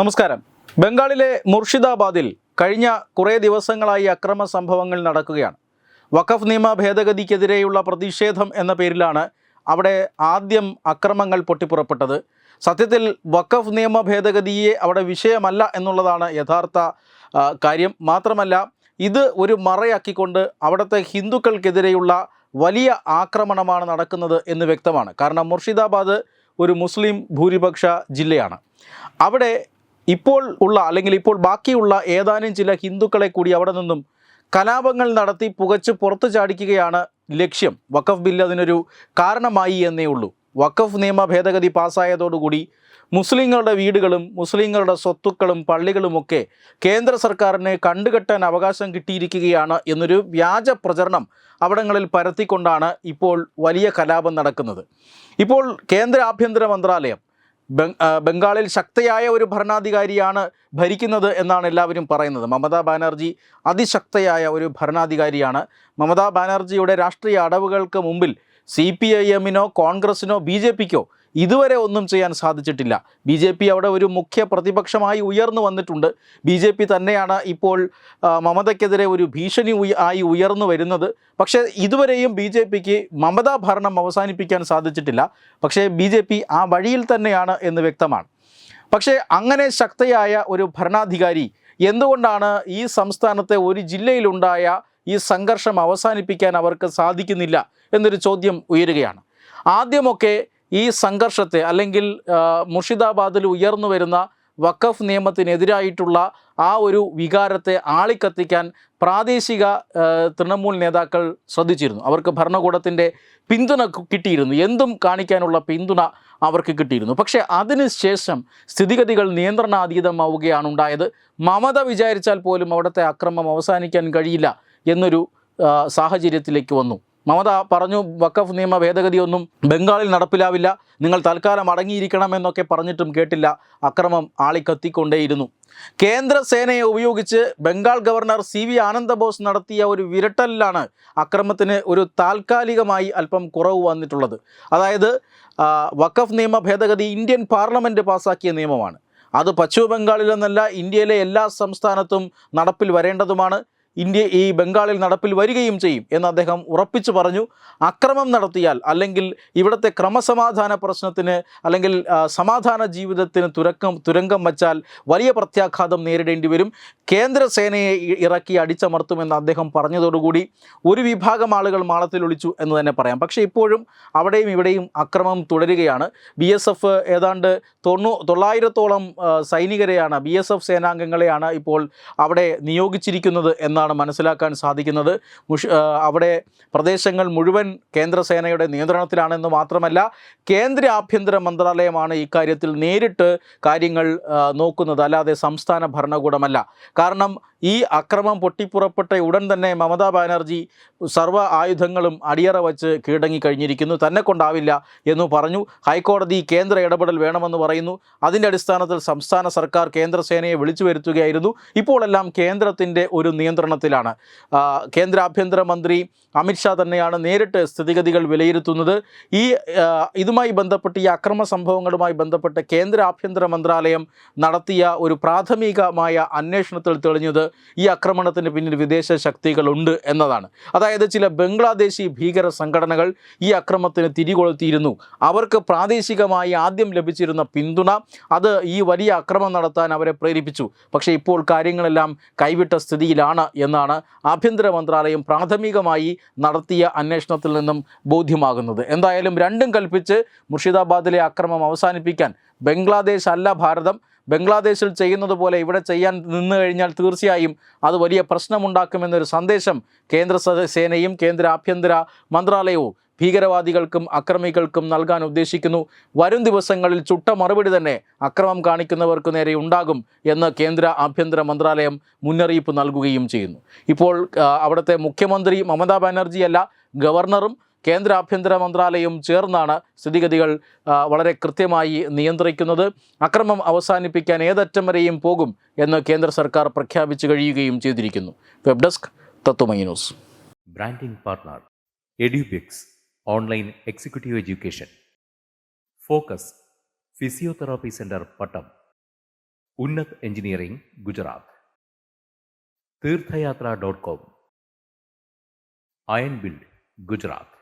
നമസ്കാരം. ബംഗാളിലെ മുർഷിദാബാദിൽ കഴിഞ്ഞ കുറേ ദിവസങ്ങളായി അക്രമ സംഭവങ്ങൾ നടക്കുകയാണ്. വഖഫ് നിയമ ഭേദഗതിക്കെതിരെയുള്ള പ്രതിഷേധം എന്ന പേരിലാണ് അവിടെ ആദ്യം അക്രമങ്ങൾ പൊട്ടിപ്പുറപ്പെട്ടത്. സത്യത്തിൽ വഖഫ് നിയമ ഭേദഗതിയെ അവിടെ വിഷയമല്ല എന്നുള്ളതാണ് യഥാർത്ഥ കാര്യം. മാത്രമല്ല ഇത് ഒരു മറയാക്കിക്കൊണ്ട് അവിടുത്തെ ഹിന്ദുക്കൾക്കെതിരെയുള്ള വലിയ ആക്രമണമാണ് നടക്കുന്നത് എന്ന് വ്യക്തമാണ്. കാരണം മുർഷിദാബാദ് ഒരു മുസ്ലിം ഭൂരിപക്ഷ ജില്ലയാണ്. അവിടെ ഇപ്പോൾ ഉള്ള അല്ലെങ്കിൽ ഇപ്പോൾ ബാക്കിയുള്ള ഏതാനും ചില ഹിന്ദുക്കളെ കൂടി അവിടെ നിന്നും കലാപങ്ങൾ നടത്തി പുകച്ച് പുറത്തു ചാടിക്കുകയാണ് ലക്ഷ്യം. വഖഫ് ബില്ല് അതിനൊരു കാരണമായി എന്നേ ഉള്ളൂ. വഖഫ് നിയമ ഭേദഗതി പാസ്സായതോടുകൂടി മുസ്ലിങ്ങളുടെ വീടുകളും മുസ്ലിങ്ങളുടെ സ്വത്തുക്കളും പള്ളികളുമൊക്കെ കേന്ദ്ര സർക്കാരിന് കണ്ടുകെട്ടാൻ അവകാശം കിട്ടിയിരിക്കുകയാണ് എന്നൊരു വ്യാജ പ്രചരണം അവിടങ്ങളിൽ പരത്തിക്കൊണ്ടാണ് ഇപ്പോൾ വലിയ കലാപം നടക്കുന്നത്. ഇപ്പോൾ കേന്ദ്ര ആഭ്യന്തര മന്ത്രാലയം ബംഗാളിൽ ശക്തയായ ഒരു ഭരണാധികാരിയാണ് ഭരിക്കുന്നത് എന്നാണ് എല്ലാവരും പറയുന്നത്. മമതാ ബാനർജി അതിശക്തയായ ഒരു ഭരണാധികാരിയാണ്. മമതാ ബാനർജിയുടെ രാഷ്ട്രീയ അടവുകൾക്ക് മുമ്പിൽ സി പി ഐ എമ്മിനോ കോൺഗ്രസിനോ ബി ജെ പിക്കോ ഇതുവരെ ഒന്നും ചെയ്യാൻ സാധിച്ചിട്ടില്ല. ബി ജെ പി അവിടെ ഒരു മുഖ്യ പ്രതിപക്ഷമായി ഉയർന്നു വന്നിട്ടുണ്ട്. ബി ജെ പി തന്നെയാണ് ഇപ്പോൾ മമതയ്ക്കെതിരെ ഒരു ഭീഷണി ആയി ഉയർന്നു വരുന്നത്. പക്ഷേ ഇതുവരെയും ബി ജെ പിക്ക് മമതാ ഭരണം അവസാനിപ്പിക്കാൻ സാധിച്ചിട്ടില്ല. പക്ഷേ ബി ജെ പി ആ വഴിയിൽ തന്നെയാണ് എന്ന് വ്യക്തമാണ്. പക്ഷേ അങ്ങനെ ശക്തയായ ഒരു ഭരണാധികാരി എന്തുകൊണ്ടാണ് ഈ സംസ്ഥാനത്തെ ഒരു ജില്ലയിലുണ്ടായ ഈ സംഘർഷം അവസാനിപ്പിക്കാൻ അവർക്ക് സാധിക്കുന്നില്ല എന്നൊരു ചോദ്യം ഉയരുകയാണ്. ആദ്യമൊക്കെ ഈ സംഘർഷത്തെ അല്ലെങ്കിൽ മുർഷിദാബാദിൽ ഉയർന്നു വരുന്ന വഖഫ് നിയമത്തിനെതിരായിട്ടുള്ള ആ ഒരു വികാരത്തെ ആളിക്കത്തിക്കാൻ പ്രാദേശിക തൃണമൂൽ നേതാക്കൾ ശ്രദ്ധിച്ചിരുന്നു. അവർക്ക് ഭരണകൂടത്തിന്റെ പിന്തുണ കിട്ടിയിരുന്നു. എന്തും കാണിക്കാനുള്ള പിന്തുണ അവർക്ക് കിട്ടിയിരുന്നു. പക്ഷേ അതിനുശേഷം സ്ഥിതിഗതികൾ നിയന്ത്രണാതീതമാവുകയാണ് ഉണ്ടായത്. മമത വിചാരിച്ചാൽ പോലും അവിടുത്തെ അക്രമം അവസാനിക്കാൻ കഴിയില്ല. എന്നൊരു സാഹചര്യത്തിലേക്ക് വന്നു. മമത പറഞ്ഞു വഖഫ് നിയമ ഭേദഗതിയൊന്നും ബംഗാളിൽ നടപ്പിലാവില്ല. നിങ്ങൾ തൽക്കാലം അടങ്ങിയിരിക്കണമെന്നൊക്കെ പറഞ്ഞിട്ടും കേട്ടില്ല. അക്രമം ആളിക്കത്തിക്കൊണ്ടേയിരുന്നു. കേന്ദ്ര സേനയെ ഉപയോഗിച്ച് Bengal governor C V Ananda Bose നടത്തിയ ഒരു വിരട്ടലിലാണ് അക്രമത്തിന് ഒരു താൽക്കാലികമായി അല്പം കുറവ് വന്നിട്ടുള്ളത്. അതായത് വഖഫ് നിയമ ഭേദഗതി ഇന്ത്യൻ പാർലമെന്റ് പാസാക്കിയ നിയമമാണ്. അത് പശ്ചിമ ബംഗാളിലെന്നല്ല ഇന്ത്യയിലെ എല്ലാ സംസ്ഥാനത്തും നടപ്പിൽ വരേണ്ടതുമാണ്. ഇന്ത്യ ഈ ബംഗാളിൽ നടപ്പിൽ വരികയും ചെയ്യും എന്ന് അദ്ദേഹം ഉറപ്പിച്ചു പറഞ്ഞു. അക്രമം നടത്തിയാൽ അല്ലെങ്കിൽ ഇവിടുത്തെ ക്രമസമാധാന പ്രശ്നത്തിന് അല്ലെങ്കിൽ സമാധാന ജീവിതത്തിന് തുരക്കം തുരങ്കം വച്ചാൽ വലിയ പ്രത്യാഘാതം നേരിടേണ്ടി വരും. കേന്ദ്രസേനയെ ഇറക്കി അടിച്ചമർത്തുമെന്ന് അദ്ദേഹം പറഞ്ഞതോടുകൂടി ഒരു വിഭാഗം ആളുകൾ മാളത്തിൽ ഒളിച്ചു എന്ന് തന്നെ പറയാം. പക്ഷേ ഇപ്പോഴും അവിടെയും ഇവിടെയും അക്രമം തുടരുകയാണ്. ബി എസ് എഫ് ഏതാണ്ട് തൊണ്ണൂ തൊള്ളായിരത്തോളം സൈനികരെയാണ് ബി എസ് എഫ് സേനാംഗങ്ങളെയാണ് ഇപ്പോൾ അവിടെ നിയോഗിച്ചിരിക്കുന്നത് എന്നാണ് മനസ്സിലാക്കാൻ സാധിക്കുന്നത്. അവിടെ പ്രദേശങ്ങൾ മുഴുവൻ കേന്ദ്രസേനയുടെ നിയന്ത്രണത്തിലാണെന്ന് മാത്രമല്ല കേന്ദ്ര ആഭ്യന്തര മന്ത്രാലയമാണ് ഇക്കാര്യത്തിൽ നേരിട്ട് കാര്യങ്ങൾ നോക്കുന്നത്. അല്ലാതെ സംസ്ഥാന ഭരണകൂടമല്ല. കാരണം ഈ അക്രമം പൊട്ടിപ്പുറപ്പെട്ട ഉടൻ തന്നെ മമതാ ബാനർജി സർവ ആയുധങ്ങളും അടിയറ വച്ച് കീഴടങ്ങിക്കഴിഞ്ഞിരിക്കുന്നു തന്നെ കൊണ്ടാവില്ല എന്ന് പറഞ്ഞു. ഹൈക്കോടതി കേന്ദ്ര ഇടപെടൽ വേണമെന്ന് പറയുന്നു. അതിന്റെ അടിസ്ഥാനത്തിൽ സംസ്ഥാന സർക്കാർ കേന്ദ്രസേനയെ വിളിച്ചു വരുത്തുകയായിരുന്നു. ഇപ്പോഴെല്ലാം കേന്ദ്രത്തിന്റെ ഒരു നിയന്ത്രണത്തിലാണ്. ആ, കേന്ദ്ര ആഭ്യന്തരമന്ത്രി അമിത്ഷാ തന്നെയാണ് നേരിട്ട് സ്ഥിതിഗതികൾ വിലയിരുത്തുന്നത്. ഈ ഇതുമായി ബന്ധപ്പെട്ട് ഈ അക്രമ സംഭവങ്ങളുമായി ബന്ധപ്പെട്ട് കേന്ദ്ര ആഭ്യന്തര മന്ത്രാലയം നടത്തിയ ഒരു പ്രാഥമികമായ അന്വേഷണത്തിൽ തെളിഞ്ഞത് ഈ ആക്രമണത്തിന് പിന്നിൽ വിദേശ ശക്തികളുണ്ട് എന്നതാണ്. അതായത് ചില ബംഗ്ലാദേശി ഭീകര സംഘടനകൾ ഈ അക്രമത്തിന് തിരികൊളുത്തിയിരുന്നു. അവർക്ക് പ്രാദേശികമായി ആദ്യം ലഭിച്ചിരുന്ന പിന്തുണ അത് ഈ വലിയ അക്രമം നടത്താൻ അവരെ പ്രേരിപ്പിച്ചു. പക്ഷേ ഇപ്പോൾ കാര്യങ്ങളെല്ലാം കൈവിട്ട സ്ഥിതിയിലാണ് എന്നാണ് ആഭ്യന്തര മന്ത്രാലയം പ്രാഥമികമായി നടത്തിയ അന്വേഷണത്തിൽ നിന്നും ബോധ്യമാകുന്നത്. എന്തായാലും രണ്ടും കൽപ്പിച്ച് മുർഷിദാബാദിലെ അക്രമം അവസാനിപ്പിക്കാൻ ബംഗ്ലാദേശ് അല്ല ഭാരതം. ബംഗ്ലാദേശിൽ ചെയ്യുന്നത് പോലെ ഇവിടെ ചെയ്യാൻ നിന്നു കഴിഞ്ഞാൽ തീർച്ചയായും അത് വലിയ പ്രശ്നമുണ്ടാക്കുമെന്നൊരു സന്ദേശം കേന്ദ്ര സേനയും കേന്ദ്ര ആഭ്യന്തര മന്ത്രാലയവും ഭീകരവാദികൾക്കും അക്രമികൾക്കും നൽകാൻ ഉദ്ദേശിക്കുന്നു. വരും ദിവസങ്ങളിൽ ചുട്ട മറുപടി തന്നെ അക്രമം കാണിക്കുന്നവർക്ക് നേരെ ഉണ്ടാകും എന്ന് കേന്ദ്ര ആഭ്യന്തര മന്ത്രാലയം മുന്നറിയിപ്പ് നൽകുകയും ചെയ്യുന്നു. ഇപ്പോൾ അവിടുത്തെ മുഖ്യമന്ത്രി മമതാ ബാനർജിയല്ല ഗവർണറും കേന്ദ്ര ആഭ്യന്തര മന്ത്രാലയവും ചേർന്നാണ് സ്ഥിതിഗതികൾ വളരെ കൃത്യമായി നിയന്ത്രിക്കുന്നത്. അക്രമം അവസാനിപ്പിക്കാൻ ഏതറ്റം വരെയും പോകും എന്ന് കേന്ദ്ര സർക്കാർ പ്രഖ്യാപിച്ചു കഴിയുകയും ചെയ്തിരിക്കുന്നു. Web desk Tatwamayi news. Branding partner Edubix online executive education. Focus physiotherapy centre Pattom. Unnat engineering Gujarat. Theerthayathra dot com. Iron build Gujarat.